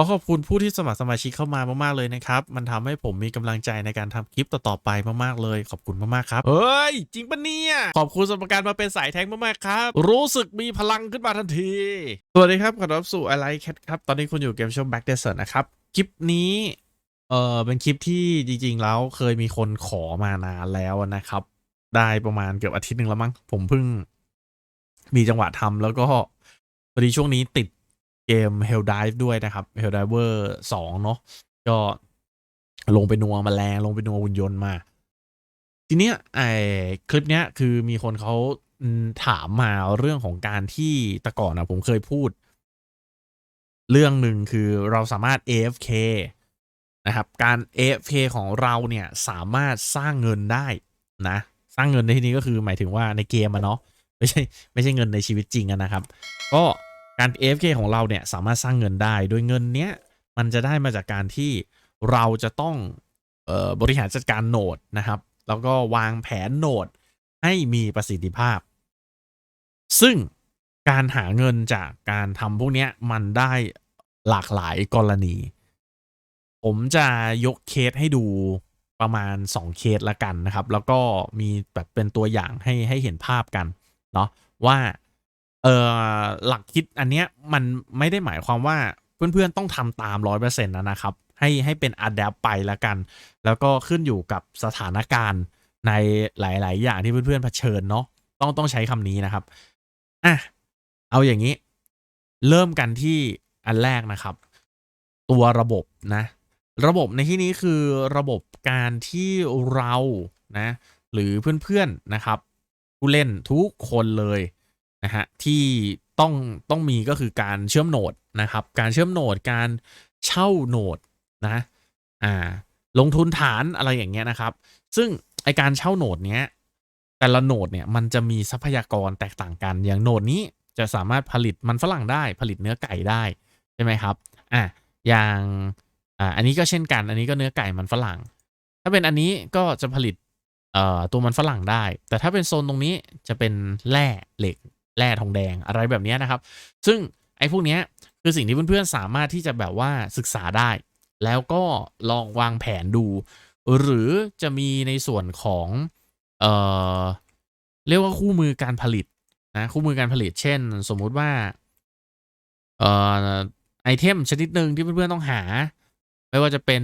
ขอขอบคุณผู้ที่สมัครสมาชิกเข้ามามากๆเลยนะครับ มันทำให้ผมมีกำลังใจในการทำคลิปต่อๆไปมากๆเลย ขอบคุณมากๆครับ เฮ้ย จริงปะเนี่ย ขอบคุณสำหรับการมาเป็นสายแทงมากๆครับ รู้สึกมีพลังขึ้นมาทันที สวัสดีครับ ขอต้อนรับสู่อะไรแคทครับ ตอนนี้คุณอยู่เกมช่อง Back Desert นะครับ คลิปนี้เออเป็นคลิปที่จริงๆแล้วเคยมีคนขอมานานแล้วนะครับ ได้ประมาณเกือบอาทิตย์หนึ่งแล้วมั้ง ผมเพิ่ง มีจังหวะทำแล้วก็พอดีช่วงนี้ติด เกม Hell Dive ด้วยนะครับ Hell Diver 2 เนาะก็ลงไปนัวแมาแรงลงไปนัวหุ่นยนต์มา ทีเนี้ยไอคลิปเนี้ยคือมีคนเขาถามมาเรื่องของการที่แต่ก่อนนะผมเคยพูด เรื่องหนึ่งคือเราสามารถ AFK นะครับ การ AFK ของเราเนี่ยสามารถสร้างเงินได้นะ สร้างเงินในที่นี้ก็คือหมายถึงว่าในเกมอะเนาะไม่ใช่ไม่ใช่เงินในชีวิตจริงอะนะครับ ก็ การ AFK ของเราเนี่ยสามารถสร้างเงินได้ โดยเงินเนี้ยมันจะได้มาจากการที่เราจะต้องออบริหารจัดการโนดนะครับ แล้วก็วางแผนโนดให้มีประสิทธิภาพ ซึ่งการหาเงินจากการทำพวกเนี้ยมันได้หลากหลายกรณี ผมจะยกเคสให้ดูประมาณ 2 เคสละกันนะครับ แล้วก็มีแบบเป็นตัวอย่างให้ให้เห็นภาพกันเนาะว่า ออหลักคิดอันเนี้ยมันไม่ได้หมายความว่าเพื่อนๆต้องทำตามร้อยเปอร์เซ็นต์นะครับ ให้ให้เป็นอัดแอปไปละกัน แล้วก็ขึ้นอยู่กับสถานการณ์ในหลาย ๆ อย่างที่เพื่อนๆเผชิญเนาะต้องต้องใช้คำนี้นะครับอะเอาอย่างนี้ เริ่มกันที่อันแรกนะครับ ตัวระบบนะ ระบบในที่นี้คือระบบการที่เรานะ หรือเพื่อนๆนะครับ ผู้เล่นทุกคนเลย นะฮะที่ต้องต้องมีก็คือการเชื่อมโนดนะครับ การเชื่อมโนดการเช่าโนดนะอ่าลงทุนฐานอะไรอย่างเงี้ยนะครับ ซึ่งไอการเช่าโนดเนี้ยแต่ละโนดเนี่ยมันจะมีทรัพยากรแตกต่างกัน อย่างโนดนี้จะสามารถผลิตมันฝรั่งได้ผลิตเนื้อไก่ได้ใช่ไหมครับอะอย่างอ่าอันนี้ก็เช่นกัน อันนี้ก็เนื้อไก่มันฝรั่ง ถ้าเป็นอันนี้ก็จะผลิตเอ่อตัวมันฝรั่งได้ แต่ถ้าเป็นโซนตรงนี้จะเป็นแร่เหล็ก แร่ทองแดงอะไรแบบนี้นะครับ ซึ่งไอ้พวกนี้คือสิ่งที่เพื่อนๆสามารถที่จะแบบว่าศึกษาได้ แล้วก็ลองวางแผนดู หรือจะมีในส่วนของ เอ่อ เรียกว่าคู่มือการผลิตนะคู่มือการผลิต เช่น สมมุติว่า เอ่อไอเทมชนิดหนึ่งที่เพื่อนๆต้องหา ไม่ว่าจะเป็น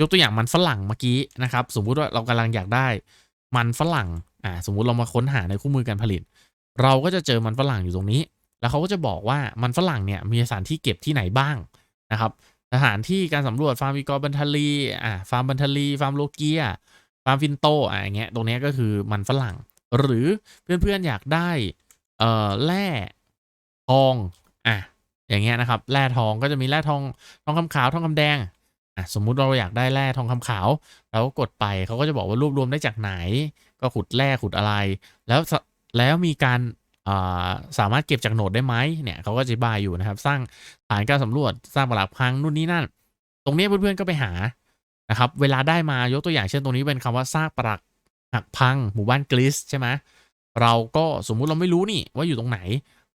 ยกตัวอย่างมันฝรั่งเมื่อกี้นะครับ สมมุติว่าเรากำลังอยากได้มันฝรั่งอ่าสมมุติเรามาค้นหาในคู่มือการผลิต เราก็จะเจอมันฝรั่งอยู่ตรงนี้ แล้วเขาก็จะบอกว่ามันฝรั่งเนี่ยมีสถานที่เก็บที่ไหนบ้างนะครับสถานที่การสำรวจฟาร์มวิกอร์บันทลีอ่าฟาร์มบันทลีฟาร์มโลเกียฟาร์มฟินโตอะอย่างเงี้ยตรงเนี้ยก็คือมันฝรั่ง หรือเพื่อนๆอยากได้เอ่อแร่ทองอะอย่างเงี้ยนะครับแร่ทองก็จะมีแร่ทองทองคำขาวทองคำแดงอะสมมุติเราอยากได้แร่ทองคำขาวเราก็กดไปเขาก็จะบอกว่ารวบรวมได้จากไหน ก็ขุดแร่ขุดอะไร แล้ว แล้วมีการาสามารถเก็บจากโหนดได้ไหมเนี่ยเขาก็อธิบายอยู่นะครับ สร้างฐานการสำรวจสร้างปลักพังนู่นนี่นั่น ตรงนี้เพื่อนๆก็ไปหานะครับ เวลาได้มายกตัวอย่างเช่นตรงนี้เป็นคำว่าซากปรักหักพังหมู่บ้านกลิสใช่ไหมเราก็สมมุติเราไม่รู้นี่ว่าอยู่ตรงไหน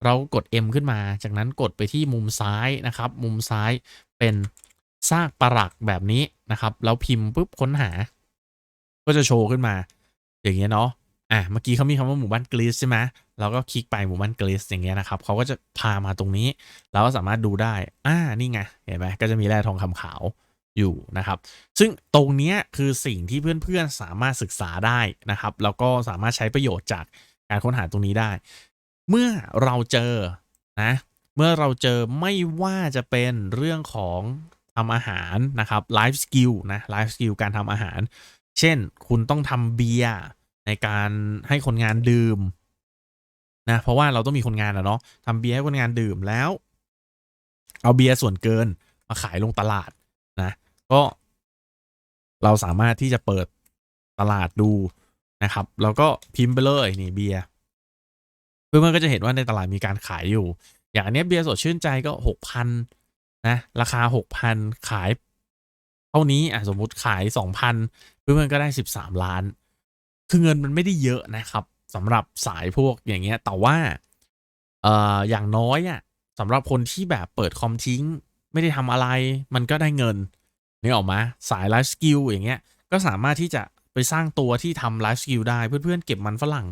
เรากด M ขึ้นมา จากนั้นกดไปที่มุมซ้ายนะครับ มุมซ้ายเป็นซากปรักแบบนี้นะครับ แล้วพิมพ์ปุ๊บค้นหา ก็จะโชว์ขึ้นมา อย่างเงี้ยเนาะ อะเมื่อกี้เขามีคำว่าหมู่บ้านกรีซใช่ไหมเราก็คลิกไปหมู่บ้านกรีซอย่างเงี้ยนะครับเขาก็จะพามาตรงนี้ เราก็สามารถดูได้ อ่านี่ไงเห็นไหมก็จะมีแร่ทองคำขาวอยู่นะครับ ซึ่งตรงเนี้ยคือสิ่งที่เพื่อนๆสามารถศึกษาได้นะครับ แล้วก็สามารถใช้ประโยชน์จากการค้นหาตรงนี้ได้ เมื่อเราเจอนะ เมื่อเราเจอไม่ว่าจะเป็นเรื่องของทำอาหารนะครับไลฟ์สกิลนะไลฟ์สกิลการทำอาหาร เช่น คุณต้องทำเบียร์ ในการให้คนงานดื่มนะเพราะว่าเราต้องมีคนงานอะเนาะทำเบียร์ให้คนงานดื่มแล้ว เอาเบียร์ส่วนเกินมาขายลงตลาดนะ ก็เราสามารถที่จะเปิดตลาดดูนะครับ แล้วก็พิมพ์ไปเลยนี่เบียร์เพื่อนๆก็จะเห็นว่าในตลาดมีการขายอยู่ อย่างอันเนี้ยเบียร์สดชื่นใจก็หกพันนะราคาหกพันขาย เท่านี้อะสมมุติขายสองพันเพื่อนๆก็ได้สิบสามล้าน คือเงินมันไม่ได้เยอะนะครับสำหรับสายพวกอย่างเงี้ย แต่ว่าเอ่ออย่างน้อยอะสำหรับคนที่แบบเปิดคอมทิ้ง ไม่ได้ทำอะไร มันก็ได้เงินนึกออกไหมสายไลฟ์สกิลอย่างเงี้ย ก็สามารถที่จะไปสร้างตัวที่ทำไลฟ์สกิลได้เพื่อนๆเก็บมันฝรั่ง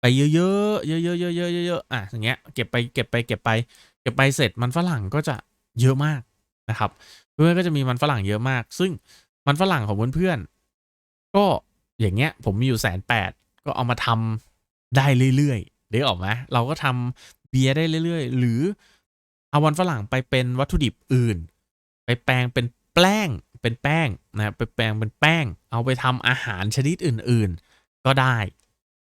ไปเยอะๆเยอะๆเยอะๆเยอะๆเยอะอะอย่างเงี้ยเก็บไปเก็บไปเก็บไป เก็บไปเสร็จมันฝรั่งก็จะเยอะมากนะครับ เพื่อนๆก็จะมีมันฝรั่งเยอะมาก ซึ่งมันฝรั่งของเพื่อนๆก็ อย่างเงี้ย ผมมีอยู่แสนแปดก็เอามาทำได้เรื่อยๆเดี๋ยวออกไหมเราก็ทำเบียร์ได้เรื่อยๆ หรือเอามันฝรั่งไปเป็นวัตถุดิบอื่น ไปแปลงเป็นแป้งเป็นแป้งนะไปแปลงเป็นแป้ง เอาไปทำอาหารชนิดอื่นๆ ก็ได้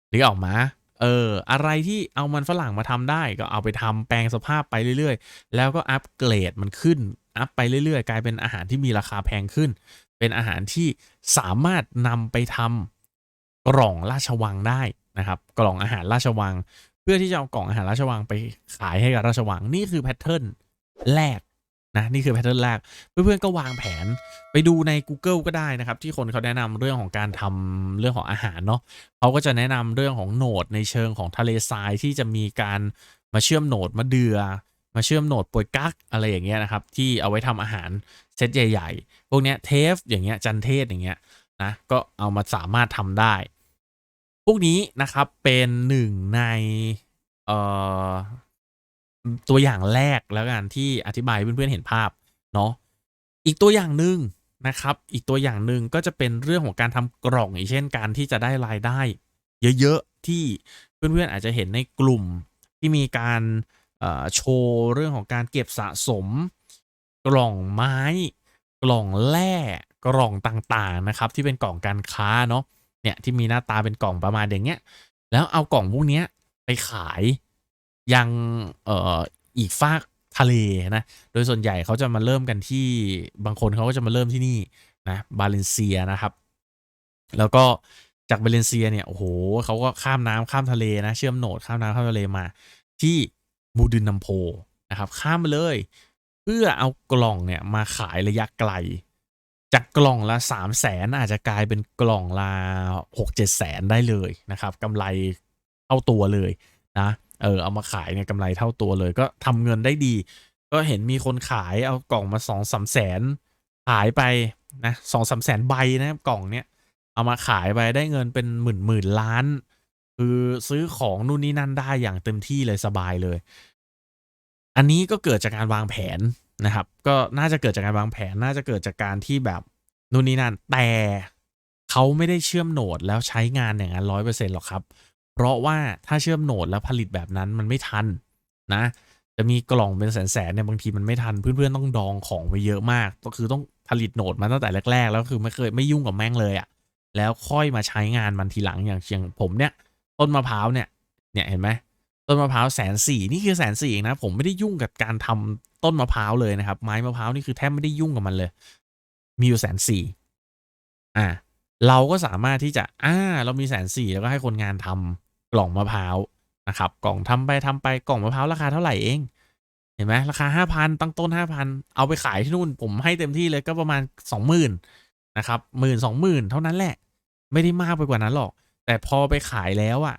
หรือออกมาเอออะไรที่เอามันฝรั่งมาทำได้ก็เอาไปทำแปลงสภาพไปเรื่อยๆ แล้วก็อัปเกรดมันขึ้นอัพไปเรื่อยๆ กลายเป็นอาหารที่มีราคาแพงขึ้น เป็นอาหารที่สามารถนำไปทำกล่องราชวังได้นะครับ กล่องอาหารราชวัง เพื่อที่จะเอากล่องอาหารราชวังไปขายให้กับราชวังนี่คือแพทเทิร์นแรกนะนี่คือแพทเทิร์นแรกเพื่อนๆก็วางแผนไปดูใน Google ก็ได้นะครับ ที่คนเขาแนะนำเรื่องของการทำเรื่องของอาหารเนาะเขาก็จะแนะนำเรื่องของโหนดในเชิงของทะเลทรายที่จะมีการมาเชื่อมโหนดมะเดือ มาเชื่อมโหนดปวยกักอะไรอย่างเงี้ยนะครับ ที่เอาไว้ทำอาหารเซตใหญ่ ๆ พวกเนี้ยเทฟอย่างเงี้ยจันเทศอย่างเงี้ยนะก็เอามาสามารถทำได้ พวกนี้นะครับเป็นหนึ่งในเอ่อตัวอย่างแรกแล้วกันที่อธิบายเพื่อนๆเห็นภาพเนาะอีกตัวอย่างหนึ่งนะครับ อีกตัวอย่างหนึ่งก็จะเป็นเรื่องของการทำกล่องอย่างเช่นการที่จะได้รายได้ เยอะๆที่เพื่อนๆอาจจะเห็นในกลุ่มที่มีการ โชว์เรื่องของการเก็บสะสม กล่องไม้ กล่องแร่กล่องต่างๆนะครับ ที่เป็นกล่องการค้าเนาะเนี่ยที่มีหน้าตาเป็นกล่องประมาณอย่างเงี้ย แล้วเอากล่องพวกเนี้ยไปขายยังเอ่ออีกฝากทะเลนะ โดยส่วนใหญ่เขาจะมาเริ่มกันที่บางคนเขาก็จะมาเริ่มที่นี่นะบาเลนเซียนะครับ แล้วก็จากบาเลนเซียเนี่ยโอ้โหเขาก็ข้ามน้ำข้ามทะเลนะ เชื่อมโหนดข้ามน้ำข้ามทะเลมา ที่ บูดินนัมโพนะครับ ข้ามมาเลย เพื่อเอากล่องเนี่ยมาขายระยะไกล จากกล่องละ3 0 0แสนอาจจะกลายเป็นกล่องละ6 7 แสนได้เลยนะครับกำไรเท่าตัวเลยนะเออเอามาขายเนี่ยกำไรเท่าตัวเลย ก็ทำเงินได้ดี ก็เห็นมีคนขายเอากล่องมาสองสามแสนขายไปนะสองสามแสนใบนะครับกล่องเนี้ยเอามาขายไปได้เงินเป็นหมื่นหมื่นล้าน คือซื้อของนู่นนี่นั่นได้อย่างเต็มที่เลยสบายเลย อันนี้ก็เกิดจากการวางแผนนะครับ ก็น่าจะเกิดจากการวางแผน น่าจะเกิดจากการที่แบบนู่นนี่นั่น แต่เขาไม่ได้เชื่อมโหนดแล้วใช้งานอย่างนั้นร้อยเปอร์เซ็นต์หรอกครับ เพราะว่าถ้าเชื่อมโหนดแล้วผลิตแบบนั้นมันไม่ทันนะ จะมีกล่องเป็นแสนๆเนี่ยบางทีมันไม่ทัน เพื่อนๆต้องดองของไว้เยอะมาก ก็คือต้องผลิตโหนดมาตั้งแต่แรก ๆ แล้วคือไม่เคยไม่ยุ่งกับแม่งเลยอะ่ะแล้วค่อยมาใช้งานมันทีหลังอย่างเชียงผมเนี่ย ต้นมะพร้าวเนี่ย เนี่ยเห็นไหมต้นมะพร้าวแสนสี่นี่คือแสนสี่เองนะ ผมไม่ได้ยุ่งกับการทำต้นมะพร้าวเลยนะครับ ไม้มะพร้าวนี่คือแทบไม่ได้ยุ่งกับมันเลย มีอยู่แสนสี่อ่า เราก็สามารถที่จะ อ่า เรามีแสนสี่แล้วก็ให้คนงานทำกล่องมะพร้าวนะครับ กล่องทำไปทำไปกล่องมะพร้าวราคาเท่าไหร่เอง เห็นไหมราคาห้าพันตั้งต้นห้าพันเอาไปขายที่นู่น ผมให้เต็มที่เลยก็ประมาณสองหมื่นนะครับหมื่นสองหมื่นเท่านั้นแหละ ไม่ได้มากไปกว่านั้นหรอก แต่พอไปขายแล้วอะ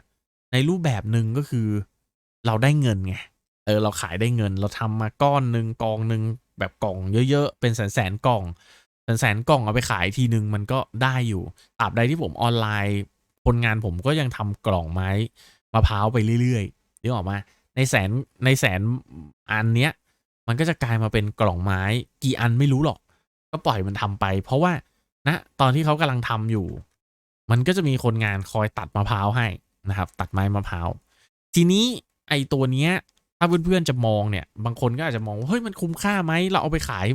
ในรูปแบบหนึ่งก็คือ เราได้เงินไงเออเราขายได้เงิน เราทำมาก้อนหนึ่งกองหนึ่งแบบกล่องเยอะๆ เป็นแสนแสนกล่องแสนแสนกล่องเอาไปขายทีหนึ่งมันก็ได้อยู่ตราบใดที่ผมออนไลน์คนงานผมก็ยังทำกล่องไม้มะพร้าวไปเรื่อยๆนึกออกมา ในแสนในแสนอันเนี้ย มันก็จะกลายมาเป็นกล่องไม้กี่อันไม่รู้หรอก ก็ปล่อยมันทำไป เพราะว่านะตอนที่เขากำลังทำอยู่ มันก็จะมีคนงานคอยตัดมะพร้าวให้นะครับ ตัดไม้มะพร้าวทีนี้ไอตัวเนี้ย ถ้าเพื่อนๆจะมองเนี่ย บางคนก็อาจจะมองว่าเฮ้ยมันคุ้มค่าไหมเราเอาไปขาย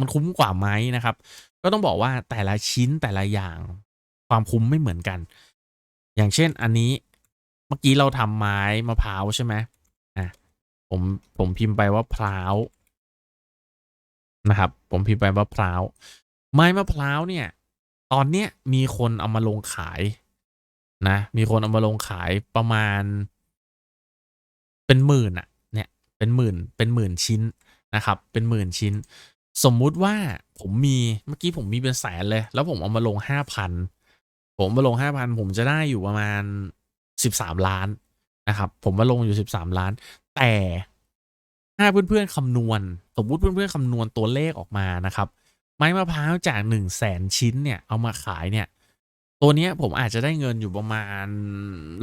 มันคุ้มกว่าไหมนะครับ ก็ต้องบอกว่าแต่ละชิ้นแต่ละอย่าง ความคุ้มไม่เหมือนกัน อย่างเช่นอันนี้เมื่อกี้เราทำไม้มะพร้าวใช่ไหมอะผมผมพิมพ์ไปว่าพร้าวนะครับ ผมพิมพ์ไปว่าพร้าวไม้มะพร้าวเนี่ย ตอนเนี้ยมีคนเอามาลงขายนะ มีคนเอามาลงขายประมาณ เป็นหมื่นอะเนี่ยเป็นหมื่นเป็นหมื่นชิ้นนะครับ เป็นหมื่นชิ้น สมมุติว่าผมมีเมื่อกี้ผมมีเป็นแสนเลย แล้วผมเอามาลงห้าพันผมมาลงห้าพันผมจะได้อยู่ประมาณสิบสามล้านนะครับ ผมมาลงอยู่สิบสามล้าน แต่ถ้าเพื่อนๆคำนวณ สมมติเพื่อนๆคำนวณตัวเลขออกมานะครับ ไม้มะพร้าวจาก1 0 0 0 0แสนชิ้นเนี่ยเอามาขายเนี่ย ตัวเนี้ยผมอาจจะได้เงินอยู่ประมาณ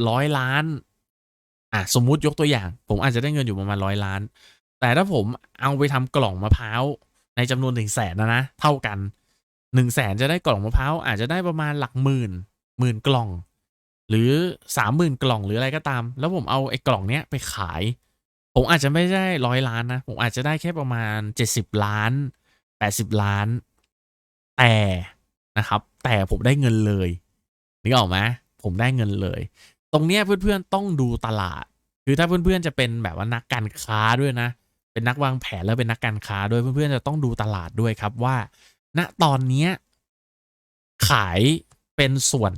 ร้อยล้าน อะสมมุติยกตัวอย่าง ผมอาจจะได้เงินอยู่ประมาณร้อยล้าน แต่ถ้าผมเอาไปทำกล่องมะพร้าวในจำนวนหนึ่งแสนนะนะเท่ากันหนึ่งแสนจะได้กล่องมะพร้าวอาจจะได้ประมาณหลักหมื่นหมื่นกล่อง หรือสามหมื่นกล่องหรืออะไรก็ตาม แล้วผมเอาไอ้กล่องเนี้ยไปขาย ผมอาจจะไม่ได้ร้อยล้านนะ ผมอาจจะได้แค่ประมาณเจ็ดสิบล้าน แปดสิบล้าน แต่นะครับ แต่ผมได้เงินเลยนึกออกไหมผมได้เงินเลย ตรงเนี้ยเพื่อนๆต้องดูตลาด คือถ้าเพื่อนๆจะเป็นแบบว่านักการค้าด้วยนะ เป็นนักวางแผนแล้วเป็นนักการค้าด้วยเพื่อนๆจะต้องดูตลาดด้วยครับว่า ณตอนเนี้ยขายเป็นส่วน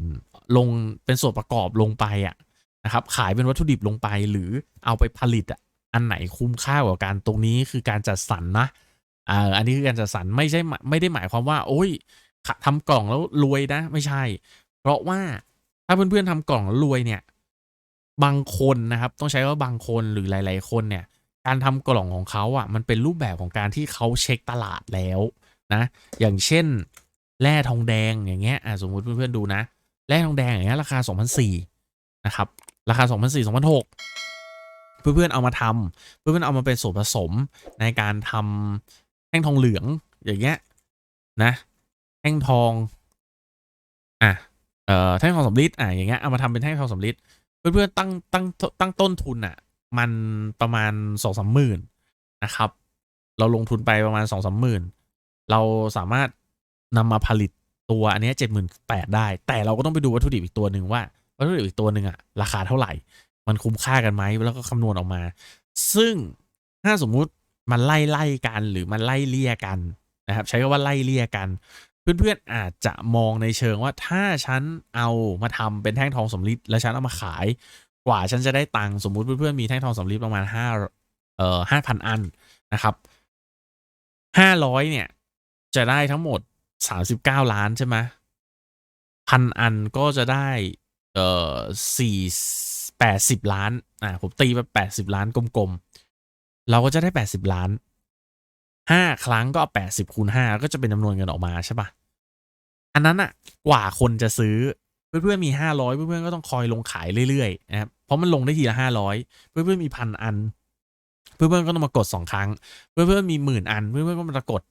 ลงเป็นส่วนประกอบลงไปอะนะครับ ขายเป็นวัตถุดิบลงไปหรือเอาไปผลิตอะอันไหนคุ้มค่ากว่ากันตรงนี้คือการจัดสรรนะ อ่าอันนี้คือการจัดสรรไม่ใช่ไม่ได้หมายความว่า โอ้ยทำกล่องแล้วรวยนะ ไม่ใช่ เพราะว่าถ้าเพื่อนๆทำกล่องแล้วรวยเนี่ย บางคนนะครับ ต้องใช้ว่าบางคนหรือหลาย ๆ คนเนี่ย การทำกล่องของเขาอะ มันเป็นรูปแบบของการที่เขาเช็คตลาดแล้วนะ อย่างเช่นแร่ทองแดงอย่างเงี้ยอะสมมุติเพื่อนๆดูนะแร่ทองแดงอย่างเงี้ยราคา 2,004นะครับ ราคา 2,004 2,006 เพื่อนๆเอามาทำเพื่อนๆเอามาเป็นส่วนผสมในการทำ ท่งทองเหลืองอย่างเงี้ยนะแท่งทองอะเอ่อแท่งทองสำริดอะอย่างเงี้ยเอามาทำเป็นแท่งทองสำริดเพื่อนๆตั้งตั้งตั้งต้นทุนอะ มันประมาณสองสามหมื่นนะครับ เราลงทุนไปประมาณสองสามหมื่นเราสามารถนำมาผลิตตัวอันนี้เจ็ดหมื่นแปดได้ แต่เราก็ต้องไปดูวัตถุดิบอีกตัวหนึ่งว่าวัตถุดิบอีกตัวหนึ่งอะราคาเท่าไหร่ มันคุ้มค่ากันไหมแล้วก็คำนวณออกมา ซึ่งถ้าสมมุติ มันไล่ไล่กันหรือมันไล่เลี่ยกันนะครับ ใช้คำว่าไล่เลี่ยกัน เพื่อนๆอาจจะมองในเชิงว่าถ้าฉันเอามาทำเป็นแท่งทองสำริดแล้วฉันเอามาขาย กว่าฉันจะได้ตังค์สมมุติเพื่อนๆมีแท่งทองสำริดประมาณห้าเอ่อห้าพันอันนะครับห้าร้อยเนี่ย จะได้ทั้งหมดสามสิบเก้าล้านใช่ไหมพันอันก็จะได้เอ่อสี่แปดสิบล้านอ่าผมตีไปแปดสิบล้านกลมๆ เราก็จะได้แปดสิบล้านห้าครั้งก็แปดสิบคูณห้าก็จะเป็นจำนวนเงินออกมาใช่ปะอันนั้นอะกว่าคนจะซื้อเพื่อนๆมีห้าร้อยเพื่อนๆก็ต้องคอยลงขายเรื่อยๆนะครับเพราะมันลงได้ทีละห้าร้อยเพื่อนๆมีพันอัน เพื่อนๆก็ต้องมากดสองครั้ง เพื่อนๆมีหมื่นอัน เพื่อนๆก็มากด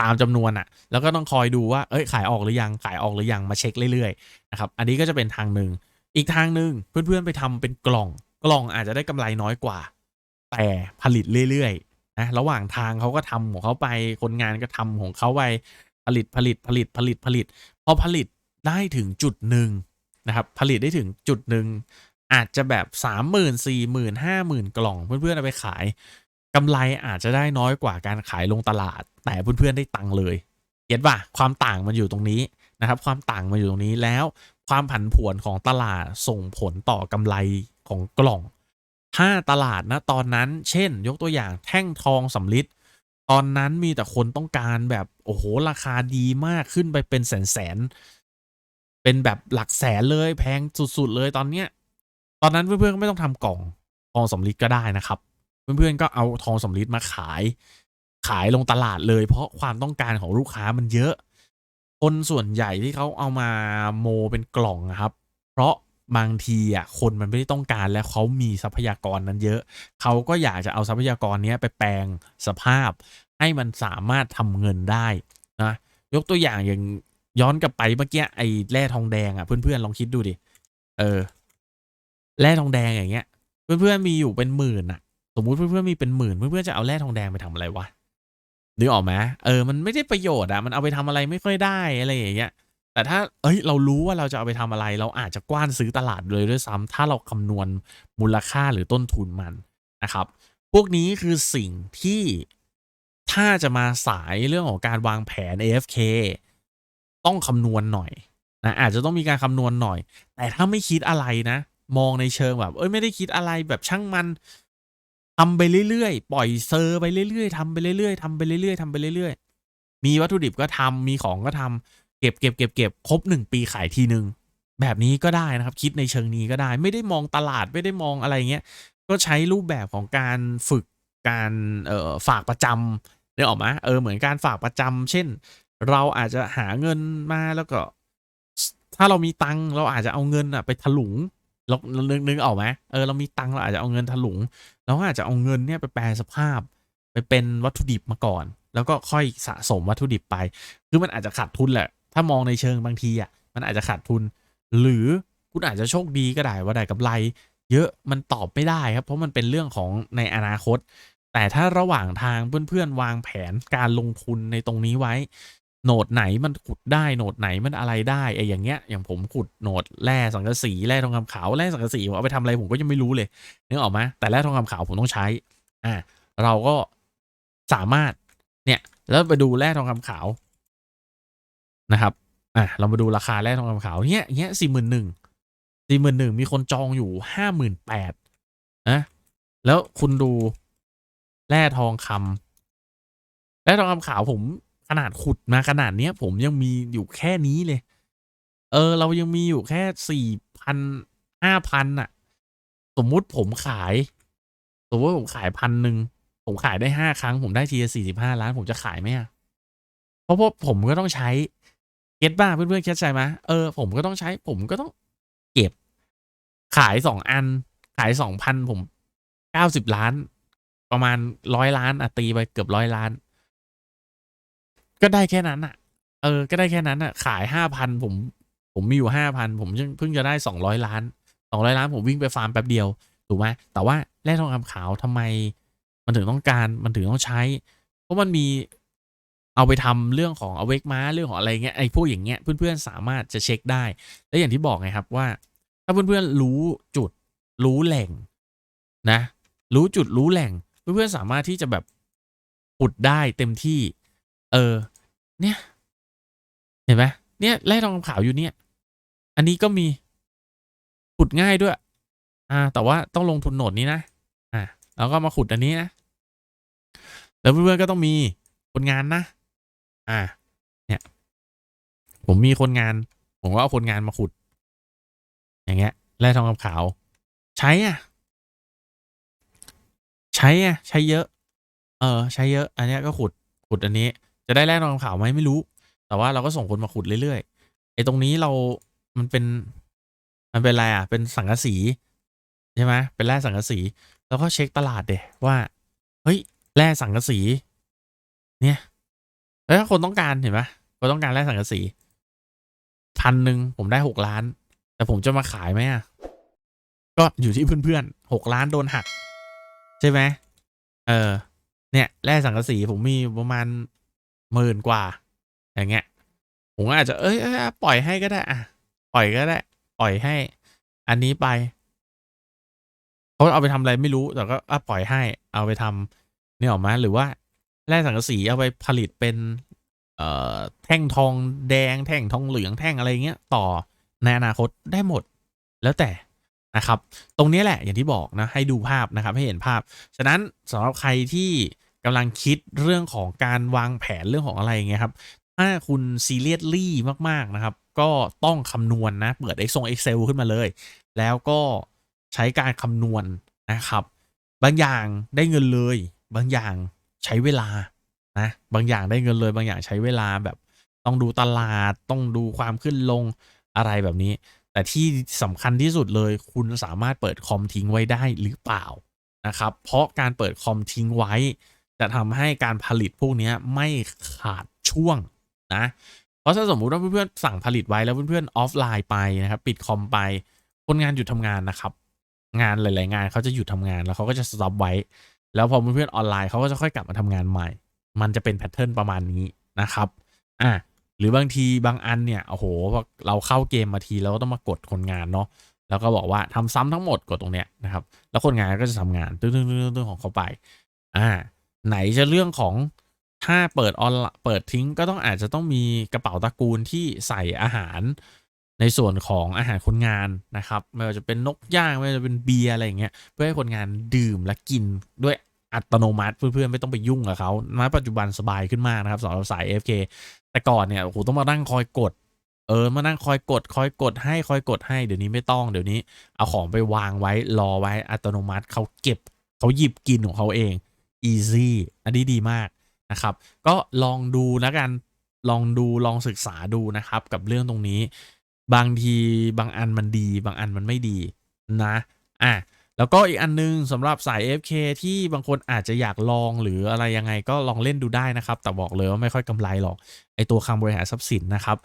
ตามจำนวนอะแล้วก็ต้องคอยดูว่าเอ้ยขายออกหรือยังขายออกหรือยังมาเช็คเรื่อยๆนะครับอันนี้ก็จะเป็นทางหนึ่งอีกทางหนึ่งเพื่อนๆไปทำเป็นกล่องกล่องอาจจะได้กำไรน้อยกว่า แต่ผลิตเรื่อยๆนะระหว่างทางเขาก็ทำของเขาไปคนงานก็ทำของเขาไปผลิตผลิตผลิตผลิตผลิตพอผลิตได้ถึงจุดหนึ่งนะครับผลิตได้ถึงจุดหนึ่งอาจจะแบบสามหมื่นสี่หมื่นห้าหมื่นกล่อง เพื่อนๆเอาไปขายกำไรอาจจะได้น้อยกว่าการขายลงตลาด แต่เพื่อนๆได้ตังค์เลยเห็นป่ะความต่างมันอยู่ตรงนี้นะครับ ความต่างมันอยู่ตรงนี้แล้ว ความผันผวนของตลาดส่งผลต่อกำไรของกล่อง ถ้าตลาดนะตอนนั้น เช่น ยกตัวอย่างแท่งทองสำลิดตอนนั้นมีแต่คนต้องการแบบโอ้โหราคาดีมากขึ้นไปเป็นแสนแสนเป็นแบบหลักแสนเลยแพงสุดๆเลยตอนเนี้ย ตอนนั้นเพื่อนๆก็ไม่ต้องทำกล่องทองสำลิดก็ได้นะครับ เพื่อนๆก็เอาทองสำลิดมาขาย ขายลงตลาดเลย เพราะความต้องการของลูกค้ามันเยอะ คนส่วนใหญ่ที่เขาเอามาโมเป็นกล่องนะครับ เพราะ บางทีอะคนมันไม่ได้ต้องการแล้วเขามีทรัพยากรนั้นเยอะ เขาก็อยากจะเอาทรัพยากรนี้ไปแปลงสภาพ ให้มันสามารถทำเงินได้นะยกตัวอย่างอย่างย้อนกลับไปเมื่อกี้ไอ้แร่ทองแดงอะเพื่อนๆลองคิดดูดิเออแร่ทองแดงอย่างเงี้ย เพื่อนๆมีอยู่เป็นหมื่นอะ สมมุติเพื่อนๆมีเป็นหมื่น เพื่อนๆจะเอาแร่ทองแดงไปทำอะไรวะนึกออกไหมเออมันไม่ได้ประโยชน์อะมันเอาไปทำอะไรไม่ค่อยได้อะไรอย่างเงี้ย แต่ถ้าเอ้ยเรารู้ว่าเราจะเอาไปทำอะไร เราอาจจะกว้านซื้อตลาดเลยด้วยซ้ำถ้าเราคำนวณมูลค่าหรือต้นทุนมันนะครับ พวกนี้คือสิ่งที่ถ้าจะมาสายเรื่องของการวางแผน AFK ต้องคำนวณหน่อยนะอาจจะต้องมีการคำนวณหน่อย แต่ถ้าไม่คิดอะไรนะ มองในเชิงแบบ เอ้ยไม่ได้คิดอะไรแบบช่างมันทำไปเรื่อยๆ ปล่อยเซอร์ไปเรื่อยๆทำไปเรื่อยๆทำไปเรื่อยๆทำไปเรื่อยๆ มีวัตถุดิบก็ทำมีของก็ทำ ก็บเก็บเก็บเก็บครบหนึ่งปีขายทีหนึ่งแบบนี้ก็ได้นะครับ คิดในเชิงนี้ก็ได้ ไม่ได้มองตลาดไม่ได้มองอะไรเงี้ยก็ใช้รูปแบบของการฝึกการเอ่อฝากประจำเนี่ยออกไหมเออเหมือนการฝากประจำเช่น เราอาจจะหาเงินมาแล้วก็ ถ้าเรามีตังเราอาจจะเอาเงินอะไปถลุงเรานึกนึกออกไหมเออเรามีตังเราอาจจะเอาเงินถลุงเราก็อาจจะเอาเงินเนี่ยไปแปลสภาพ ไปเป็นวัตถุดิบมาก่อน แล้วก็ค่อยสะสมวัตถุดิบไป คือมันอาจจะขาดทุนแหละ ถ้ามองในเชิงบางทีอะมันอาจจะขาดทุน หรือคุณอาจจะโชคดีก็ได้ว่าได้กำไร เยอะมันตอบไม่ได้ครับ เพราะมันเป็นเรื่องของในอนาคต แต่ถ้าระหว่างทางเพื่อนๆวางแผนการลงทุนในตรงนี้ไว้ โหนดไหนมันขุดได้โหนดไหนมันอะไรได้ไอ้อย่างเงี้ย อย่างผมขุดโหนดแร่สังกะสีแร่ทองคำขาวแร่สังกะสีผมเอาไปทำอะไรผมก็ยังไม่รู้เลยนึกออกไหมแต่แร่ทองคำขาวผมต้องใช้อ่าเราก็สามารถเนี่ยแล้วไปดูแร่ทองคำขาว นะครับอะเรามาดูราคาแร่ทองคำขาวเนี้ยเนี้ยสี่หมื่นหนึ่งสี่หมื่นหนึ่งมีคนจองอยู่ห้าหมื่นแปดนะแล้วคุณดูแร่ทองคำแร่ทองคำขาวผมขนาดขุดมาขนาดเนี้ย ผมยังมีอยู่แค่นี้เลย เออ เรายังมีอยู่แค่สี่พันห้าพันอะสมมุติผมขาย สมมติว่าผมขายพันหนึ่งผมขายได้ห้าครั้ง ผมได้ทีละสี่สิบห้าล้าน ผมจะขายไหมอะเพราะว่าผมก็ต้องใช้ ก็ตบ้าเพื่อนๆเข้าใจไหมเออผมก็ต้องใช้ผมก็ต้องเก็บ ขายสองอัน ขายสองพันผมเก้าสิบล้าน ประมาณร้อยล้านอะตีไปเกือบร้อยล้าน ก็ได้แค่นั้นอะเออ ก็ได้แค่นั้นอะขายห้าพันผม ผมมีอยู่ห้าพันผมเพิ่งจะได้สองร้อยล้านสองร้อยล้านผมวิ่งไปฟาร์มแป๊บเดียวถูกไหมแต่ว่าแร่ทองคำขาวทำไม มันถึงต้องการมันถึงต้องใช้ เพราะมันมี เอาไปทำเรื่องของเอาเวกม้าเรื่องของอะไรเงี้ยไอ้พวกอย่างเงี้ยเพื่อนๆสามารถจะเช็คได้ และอย่างที่บอกไงครับว่า ถ้าเพื่อนๆรู้จุดรู้แหล่งนะ รู้จุดรู้แหล่ง เพื่อนๆสามารถที่จะแบบขุดได้เต็มที่ เออ เนี่ย เห็นไหมเนี่ยแร่ทองคำขาวอยู่เนี่ย อันนี้ก็มีขุดง่ายด้วย อ่า แต่ว่าต้องลงทุนโหนดนี้นะ อ่าแล้วก็มาขุดอันนี้นะ แล้วเพื่อนๆก็ต้องมีคนงานนะ อ่า เนี่ย ผมมีคนงาน ผมก็เอาคนงานมาขุด อย่างเงี้ยแร่ทองคำขาว ใช้อะ ใช้อะ ใช้เยอะ เออ ใช้เยอะ อันเนี้ยก็ขุด ขุดอันนี้ จะได้แร่ทองคำขาวไหมไม่รู้ แต่ว่าเราก็ส่งคนมาขุดเรื่อยๆ ไอ้ตรงนี้เรา มันเป็น มันเป็นอะไรอะ เป็นสังกะสีใช่ไหมเป็นแร่สังกะสี แล้วก็เช็คตลาดเดว่า เฮ้ย แร่สังกะสี เนี่ย แล้วถ้าคนต้องการเห็นไหมคนต้องการแร่สังกะสีพันหนึ่งผมได้หกล้าน แต่ผมจะมาขายไหมอะ ก็อยู่ที่เพื่อนๆหกล้านโดนหัก ใช่ไหมเออ เนี่ยแร่สังกะสีผมมีประมาณหมื่นกว่า อย่างเงี้ย ผมก็อาจจะเอ้ยเอ้ยปล่อยให้ก็ได้ อะ ปล่อยก็ได้ ปล่อยให้ อันนี้ไปเขาเอาไปทำอะไรไม่รู้แต่ก็อะปล่อยให้ เอาไปทำนี่ออกมาหรือว่า แร่สังกะสีเอาไปผลิตเป็นเอ่อแท่งทองแดง แท่งทองเหลืองแท่งอะไรเงี้ยต่อในอนาคตได้หมดแล้วแต่นะครับ ตรงนี้แหละอย่างที่บอกนะให้ดูภาพนะครับให้เห็นภาพ ฉะนั้นสำหรับใครที่กำลังคิดเรื่องของการวางแผนเรื่องของอะไรเงี้ยครับถ้าคุณซีเรียสลี่มากๆนะครับ ก็ต้องคำนวณนนะ เปิด Excel Excel ขึ้นมาเลย แล้วก็ใช้การคำนวณนะครับ บางอย่างได้เงินเลย บางอย่าง ใช้เวลานะบางอย่างได้เงินเลย บางอย่างใช้เวลาแบบต้องดูตลาดต้องดูความขึ้นลงอะไรแบบนี้ แต่ที่สำคัญที่สุดเลย คุณสามารถเปิดคอมทิ้งไว้ได้หรือเปล่านะครับ เพราะการเปิดคอมทิ้งไว้ จะทำให้การผลิตพวกนี้ไม่ขาดช่วงนะเพราะถ้าสมมุติว่าเพื่อนๆสั่งผลิตไว้แล้วเพื่อนๆออฟไลน์ไปนะครับ ปิดคอมไปคนงานหยุดทำงานนะครับ งานหลาย ๆ งานเขาจะหยุดทำงานแล้วเขาก็จะสต็อปไว้ แล้วพอเพื่อนๆออนไลน์เขาก็จะค่อยกลับมาทำงานใหม่ มันจะเป็นแพทเทิร์นประมาณนี้นะครับ อะหรือบางทีบางอันเนี่ยโอ้โหเราเข้าเกมมาทีเราก็ต้องมากดคนงานเนาะแล้วก็บอกว่าทำซ้ำทั้งหมดกดตรงเนี้ยนะครับ แล้วคนงานก็จะทำงานตึ้งๆๆของเขาไป อ่า ไหนจะเรื่องของถ้าเปิดออนเปิดทิ้งก็ต้องอาจจะต้องมีกระเป๋าตระกูลที่ใส่อาหาร ในส่วนของอาหารคนงานนะครับไม่ว่าจะเป็นนกย่างไม่ว่าจะเป็นเบียร์อะไรอย่างเงี้ยเพื่อให้คนงานดื่มและกินด้วยอัตโนมัติเพื่อนๆไม่ต้องไปยุ่งกับเขาณปัจจุบันสบายขึ้นมากนะครับสำหรับสาย FK แต่ก่อนเนี่ยโอ้โหต้องมานั่งคอยกด เออมานั่งคอยกด คอยกดให้คอยกดให้เดี๋ยวนี้ไม่ต้องเดี๋ยวนี้เอาของไปวางไว้รอไว้อัตโนมัติเขาเก็บเขาหยิบกินของเขาเอง easy อันนี้ดีมากนะครับ ก็ลองดูแล้วกันลองดูลองศึกษาดูนะครับกับเรื่องตรงนี้ บางทีบางอันมันดี บางอันมันไม่ดีนะอะแล้วก็อีกอันนึงสำหรับสาย FK ที่บางคนอาจจะอยากลองหรืออะไรยังไงก็ลองเล่นดูได้นะครับ แต่บอกเลยว่าไม่ค่อยกำไรหรอกไอตัวคำบริหารทรัพย์สินนะครับ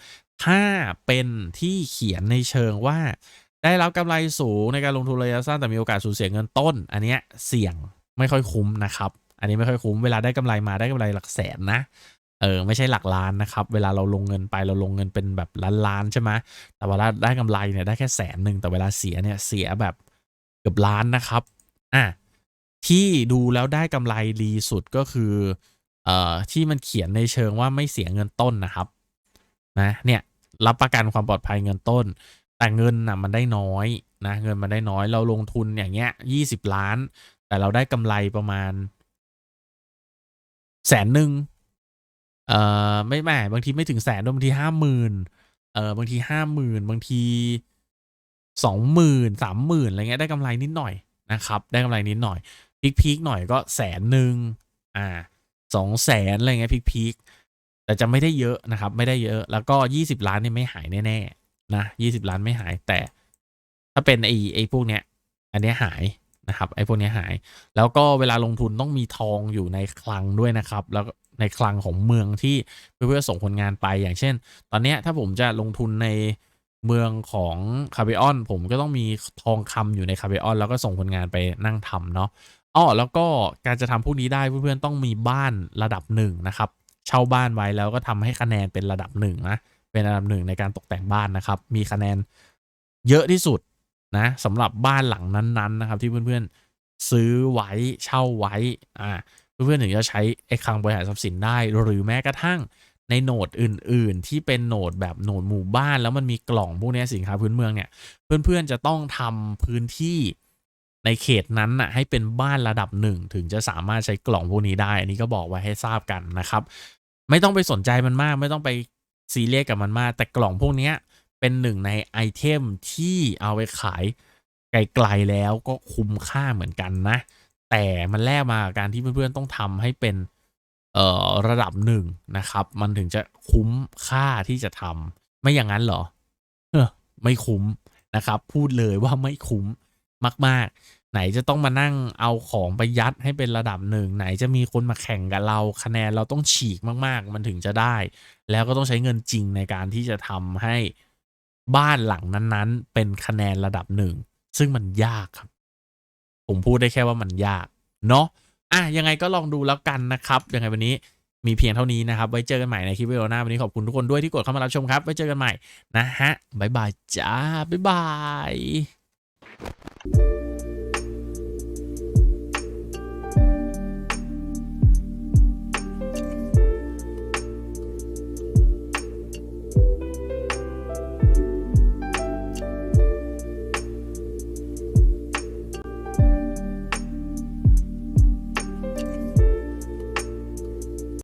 ถ้าเป็นที่เขียนในเชิงว่าได้รับกำไรสูงในการลงทุนระยะสั้นแต่มีโอกาสสูญเสียเงินต้น อันเนี้ยเสี่ยงไม่ค่อยคุ้มนะครับ อันนี้ไม่ค่อยคุ้มเวลาได้กำไรมาได้กำไรหลักแสนนะ เออไม่ใช่หลักล้านนะครับ เวลาเราลงเงินไปเราลงเงินเป็นแบบล้านล้านใช่ไหมแต่เวลาได้กำไรเนี่ยได้แค่แสนหนึ่งแต่เวลาเสียเนี่ยเสียแบบเกือบล้านนะครับอะที่ดูแล้วได้กำไรดีสุดก็คือเอ่อที่มันเขียนในเชิงว่าไม่เสียเงินต้นนะครับนะเนี่ยรับประกันความปลอดภัยเงินต้น แต่เงินน่ะมันได้น้อยนะเงินมันได้น้อยเราลงทุนอย่างเงี้ยยี่สิบล้าน แต่เราได้กำไรประมาณแสนหนึ่ง เอ่อไม่แม่บางทีไม่ถึงแสนบางทีห้าหมื่นเอ่อบางทีห้าหมื่นบางทีสองหมื่นสามหมื่นอะไรเงี้ยได้กำไรนิดหน่อยนะครับ ได้กำไรนิดหน่อยพีคพีคหน่อยก็แสนหนึ่งอ่าสองแสนอะไรเงี้ยพีคพีคแต่จะไม่ได้เยอะนะครับ ไม่ได้เยอะ แล้วก็ยี่สิบล้านเนี่ยไม่หายแน่ๆนะยี่สิบล้านไม่หายแต่ ถ้าเป็นไอ้ไอ้พวกเนี้ย อันเนี้ยหายนะครับไอ้พวกเนี้ยหาย แล้วก็เวลาลงทุนต้องมีทองอยู่ในคลังด้วยนะครับ แล้วก็ ในคลังของเมืองที่เพื่อๆส่งคนงานไปอย่างเช่น ตอนนี้ถ้าผมจะลงทุนในเมืองของคาเบออน ผมก็ต้องมีทองคำอยู่ในคาเบออน แล้วก็ส่งคนงานไปนั่งทำเนาะอ้อแล้วก็การจะทำพวกนี้ได้เพื่อนๆต้องมีบ้านระดับหนึ่งนะครับเช่าบ้านไว้แล้วก็ทำให้คะแนนเป็นระดับหนึ่งนะเป็นระดับหนึ่งในการตกแต่งบ้านนะครับ มีคะแนนเยอะที่สุดนะสำหรับบ้านหลังนั้นๆนะครับ ที่เพื่อนๆซื้อไว้เช่าไว้อ่า เพื่อนๆถึงจะใช้ไอ้คลังบริหารทรัพย์สินได้ หรือแม้กระทั่งในโหนดอื่น ๆ ที่เป็นโหนดแบบโหนดหมู่บ้าน แล้วมันมีกล่องพวกนี้สินค้าพื้นเมืองเนี่ย เพื่อนๆจะต้องทำพื้นที่ในเขตนั้นน่ะให้เป็นบ้านระดับหนึ่งถึงจะสามารถใช้กล่องพวกนี้ได้ อันนี้ก็บอกไว้ให้ทราบกันนะครับ ไม่ต้องไปสนใจมันมาก ไม่ต้องไปซีเรียสกับมันมาก แต่กล่องพวกนี้เป็นหนึ่งในไอเทมที่เอาไปขายไกลๆแล้วก็คุ้มค่าเหมือนกันนะ แต่มันแลกมากับการที่เพื่อนๆต้องทำให้เป็นเอ่อระดับหนึ่งนะครับ มันถึงจะคุ้มค่าที่จะทำไม่อย่างนั้นเหรอเออไม่คุ้มนะครับ พูดเลยว่าไม่คุ้มมาก ๆ ไหนจะต้องมานั่งเอาของไปยัดให้เป็นระดับหนึ่ง ไหนจะมีคนมาแข่งกับเราคะแนนเราต้องฉีกมากๆ มันถึงจะได้ แล้วก็ต้องใช้เงินจริงในการที่จะทำให้บ้านหลังนั้นๆ เป็นคะแนนระดับหนึ่ง ซึ่งมันยากครับ ผมพูดได้แค่ว่ามันยาก เนาะอะยังไงก็ลองดูแล้วกันนะครับยังไงวันนี้มีเพียงเท่านี้นะครับ ไว้เจอกันใหม่ในคลิปวิดีโอหน้าวันนี้ขอบคุณทุกคนด้วยที่กดเข้ามารับชมครับ ไว้เจอกันใหม่นะฮะ บ๊ายบายจ้า บ๊ายบาย